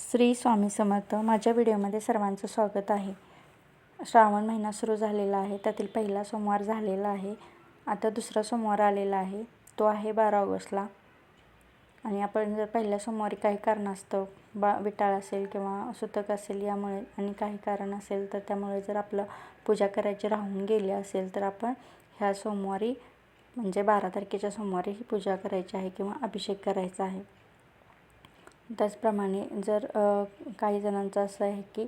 श्री स्वामी समर्थ माझ्या व्हिडिओमध्ये सर्वांचं स्वागत आहे. श्रावण महिना सुरू झालेला आहे. त्यातील पहिला सोमवार झालेला आहे. आता दुसरा सोमवार आलेला आहे. तो आहे बारा ऑगस्टला. आणि आपण जर पहिल्या सोमवारी काही कारणास्तव बा विटाळ असेल किंवा सुतक असेल यामुळे आणि काही कारण असेल तर त्यामुळे जर आपलं पूजा करायची राहून गेली असेल तर आपण ह्या सोमवारी म्हणजे बारा तारखेच्या सोमवारी ही पूजा करायची आहे किंवा अभिषेक करायचा आहे. त्याचप्रमाणे जर काही जणांचं असं आहे की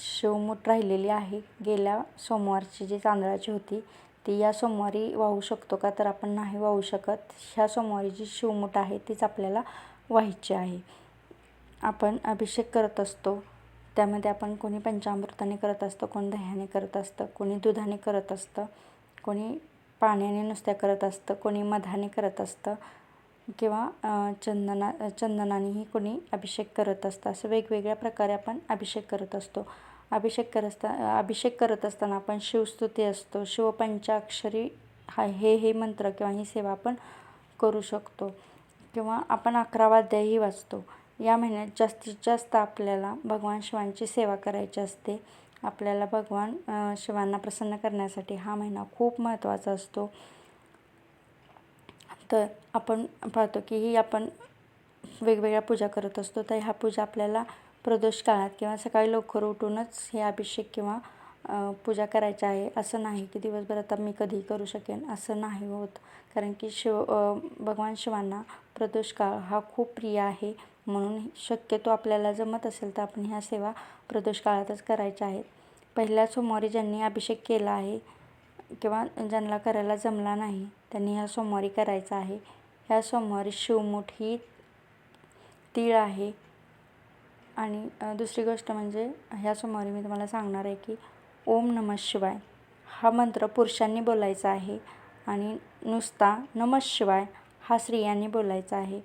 शिवमूठ राहिलेली आहे. गेल्या सोमवारची जी तांदळाची होती ती या सोमवारी वाहू शकतो का? तर आपण नाही वाहू शकत. ह्या सोमवारी जी शिवमूठ आहे तीच आपल्याला व्हायची आहे. आपण अभिषेक करत असतो. त्यामध्ये आपण कोणी पंचामृताने करत असतं कोणी दह्याने करत असतं कोणी दुधाने करत असतं कोणी पाण्याने नुसत्या करत असतं कोणी मधाने करत असतं. किंवा चंदना चंदनानेही कोणी अभिषेक करत असतं. असं वेगवेगळ्या प्रकारे आपण अभिषेक करत असतो. अभिषेक करत असता अभिषेक करत असताना आपण शिवस्तुती असतो. शिवपंचाक्षरी हा हे हे मंत्र किंवा ही सेवा आपण करू शकतो. किंवा आपण अकरा वाचतो. या महिन्यात जास्तीत जास्त आपल्याला भगवान शिवांची सेवा करायची असते. आपल्याला भगवान शिवांना प्रसन्न करण्यासाठी हा महिना खूप महत्त्वाचा असतो. तर आपण पाहतो की ही आपण वेगवेगळ्या पूजा करत असतो. तर ह्या पूजा आपल्याला प्रदोष काळात किंवा सकाळी लवकर उठूनच हे अभिषेक किंवा पूजा करायची आहे असं नाही की दिवसभर आता मी कधीही करू शकेन असं नाही होत. कारण की शिव भगवान शिवांना प्रदोष काळ हा खूप प्रिय आहे म्हणून शक्यतो आपल्याला जमत असेल तर आपण ह्या सेवा प्रदोष काळातच करायच्या आहेत. पहिल्या सोमवारी ज्यांनी अभिषेक केला आहे किंवा ज्यांना करायला जमला नाही त्यांनी ह्या सोमवारी करायचा आहे. ह्या सोमवारी शिवमूठ ही तीळ आहे. आणि दुसरी गोष्ट म्हणजे ह्या सोमवारी मी तुम्हाला सांगणार आहे की ओम नमः शिवाय हा मंत्र पुरुषांनी बोलायचा आहे आणि नुसता नमः शिवाय हा स्त्रियांनी बोलायचा आहे.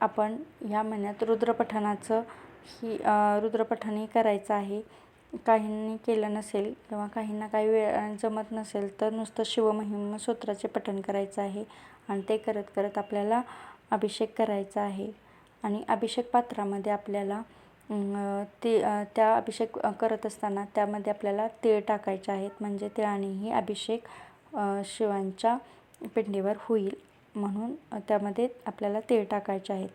आपण ह्या महिन्यात रुद्रपठणाचं ही रुद्रपठणही करायचं आहे. काहींनी केलं नसेल किंवा काहींना काही वेळ जमत नसेल तर नुसतं शिवमहिम सूत्राचे पठण करायचं आहे आणि ते करत करत आपल्याला अभिषेक करायचा आहे. आणि अभिषेक पात्रामध्ये आपल्याला ते त्या अभिषेक करत असताना त्यामध्ये आपल्याला तीळ टाकायचे आहेत. म्हणजे तिळानेही अभिषेक शिवांच्या पिंडीवर होईल म्हणून त्यामध्ये आपल्याला तीळ टाकायचे आहेत.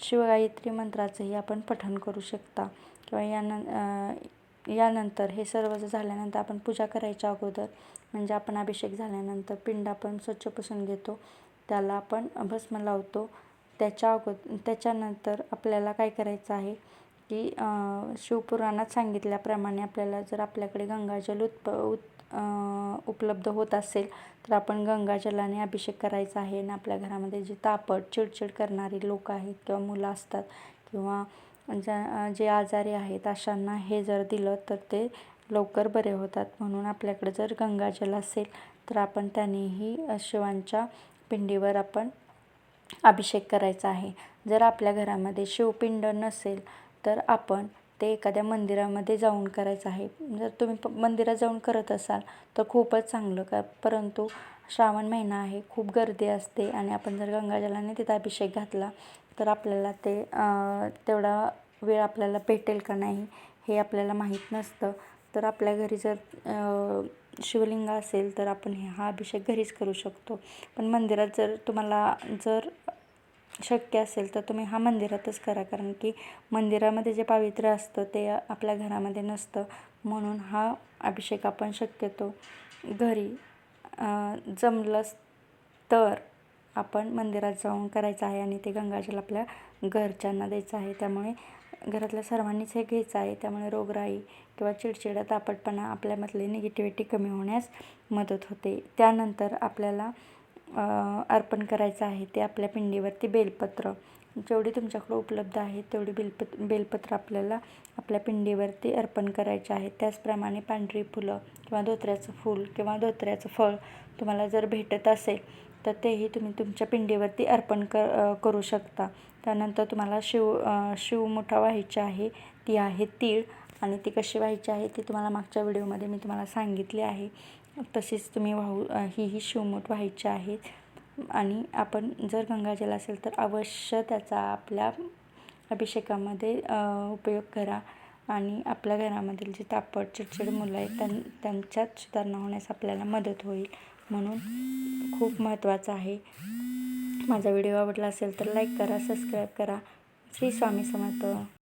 शिवगायत्री मंत्राचंही आपण पठण करू शकता. किंवा यानं यानंतर हे सर्व झाल्यानंतर आपण पूजा करायच्या अगोदर म्हणजे आपण अभिषेक झाल्यानंतर पिंड आपण स्वच्छ पुसून घेतो त्याला आपण भस्म लावतो. त्याच्या अगो त्याच्यानंतर आपल्याला काय करायचं आहे की शिवपुराणात सांगितल्याप्रमाणे आपल्याला जर आपल्याकडे गंगाजल उत्प उत् उपलब्ध होत असेल तर आपण गंगाजलाने अभिषेक करायचा आहे. आणि आपल्या घरामध्ये जे तापट चिडचिड करणारी लोक आहेत किंवा मुलं असतात किंवा ज्या जे आजारी आहेत अशांना हे जर दिलं तर ते लवकर बरे होतात. म्हणून आपल्याकडे जर गंगाजल असेल तर आपण त्यानेही शिवांच्या पिंडीवर आपण अभिषेक करायचा आहे. जर आपल्या घरामध्ये शिवपिंड नसेल तर आपण ते एखाद्या मंदिरामध्ये जाऊन करायचं आहे. जर तुम्ही प मंदिरात जाऊन करत असाल तर खूपच चांगलं का परंतु श्रावण महिना आहे खूप गर्दी असते आणि आपण जर गंगाजलाने तिथं अभिषेक घातला तर आपल्याला ते तेवढा वेळ आपल्याला भेटेल का नाही हे आपल्याला माहीत नसतं. तर आपल्या घरी जर शिवलिंग असेल तर आपण हा अभिषेक घरीच करू शकतो. पण मंदिरात जर तुम्हाला जर शक्य असेल तर तुम्ही हा मंदिरातच करा. कारण की मंदिरामध्ये जे पावित्र्य असतं ते आपल्या घरामध्ये नसतं. म्हणून हा अभिषेक आपण शक्यतो घरी जमलंच तर आपण मंदिरात जाऊन करायचं आहे आणि ते गंगाजल आपल्या घरच्यांना द्यायचं आहे. त्यामुळे घरातल्या सर्वांनीच हे घ्यायचं आहे. त्यामुळे रोगराई किंवा चिडचिडा तापटपणा आपल्यामधले निगेटिव्हिटी कमी होण्यास मदत होते. त्यानंतर आपल्याला अर्पण करायचं आहे ते आपल्या पिंडीवरती बेलपत्र. जेवढी तुमच्याकडं उपलब्ध आहे तेवढी बेलपत बेलपत्र आपल्याला आपल्या पिंडीवरती अर्पण करायचे आहे. त्याचप्रमाणे पांढरी फुलं किंवा धोत्र्याचं फूल किंवा धोत्र्याचं फळ तुम्हाला जर भेटत असेल तर तेही तुम्ही तुमच्या पिंडीवरती अर्पण क करू शकता. त्यानंतर तुम्हाला शिव शिवमुठा व्हायची आहे ती आहे तीळ. आणि ती कशी व्हायची आहे ती तुम्हाला मागच्या व्हिडिओमध्ये मी तुम्हाला सांगितली आहे. तसेच तुम्ही वाहू ही ही शिवमूठ व्हायची आहे. आणि आपण जर गंगाजल असेल तर अवश्य त्याचा आपल्या अभिषेकामध्ये उपयोग करा. आणि आपल्या घरामधील जे तापट चिडचिड मुलं आहेत त्यां त्यांच्यात सुधारणा होण्यास आपल्याला मदत होईल. म्हणून खूप महत्त्वाचं आहे. माझा व्हिडिओ आवडला असेल तर लाईक करा सबस्क्राईब करा. श्री स्वामी समर्थ.